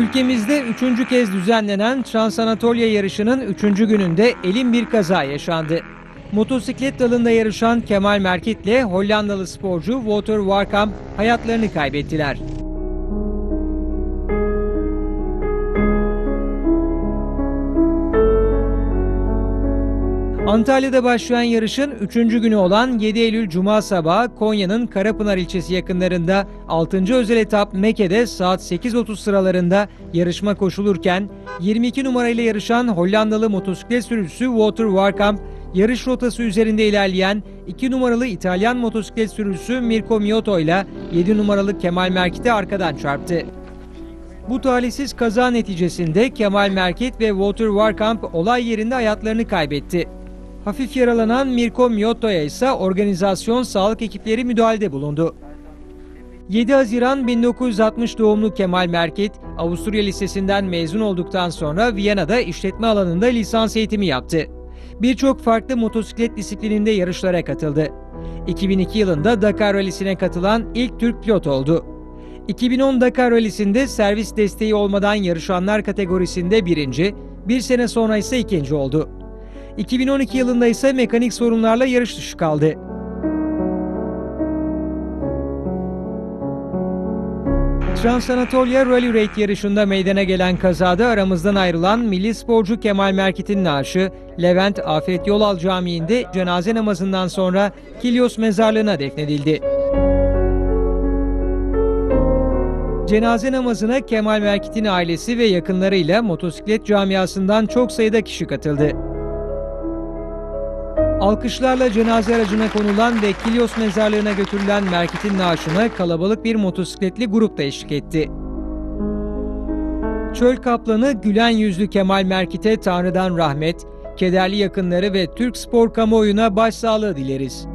Ülkemizde üçüncü kez düzenlenen Transanatolia yarışının üçüncü gününde elin bir kaza yaşandı. Motosiklet dalında yarışan Kemal Merkit ile Hollandalı sporcu Wouter Warkamp hayatlarını kaybettiler. Antalya'da başlayan yarışın 3. günü olan 7 Eylül Cuma sabahı Konya'nın Karapınar ilçesi yakınlarında 6. özel etap Mekke'de saat 8.30 sıralarında yarışma koşulurken 22 numarayla yarışan Hollandalı motosiklet sürücüsü Wouter Warkamp yarış rotası üzerinde ilerleyen 2 numaralı İtalyan motosiklet sürücüsü Mirko Mioto ile 7 numaralı Kemal Merkit'e arkadan çarptı. Bu talihsiz kaza neticesinde Kemal Merkit ve Walter Warkamp olay yerinde hayatlarını kaybetti. Hafif yaralanan Mirko Miotto'ya ise organizasyon sağlık ekipleri müdahalede bulundu. 7 Haziran 1960 doğumlu Kemal Merkit, Avusturya Lisesi'nden mezun olduktan sonra Viyana'da işletme alanında lisans eğitimi yaptı. Birçok farklı motosiklet disiplininde yarışlara katıldı. 2002 yılında Dakar Rally'sine katılan ilk Türk pilot oldu. 2010 Dakar Rally'sinde servis desteği olmadan yarışanlar kategorisinde birinci, bir sene sonra ise ikinci oldu. 2012 yılında ise mekanik sorunlarla yarış dışı kaldı. Transanatolia Rally Raid yarışında meydana gelen kazada aramızdan ayrılan milli sporcu Kemal Merkit'in naaşı Levent Afet Yolal Camii'nde cenaze namazından sonra Kilyos mezarlığına defnedildi. Cenaze namazına Kemal Merkit'in ailesi ve yakınlarıyla motosiklet camiasından çok sayıda kişi katıldı. Alkışlarla cenaze aracına konulan ve Kilyos mezarlığına götürülen Merkit'in naaşına kalabalık bir motosikletli grup da eşlik etti. Çöl kaplanı gülen yüzlü Kemal Merkit'e Tanrı'dan rahmet, kederli yakınları ve Türk spor kamuoyuna başsağlığı dileriz.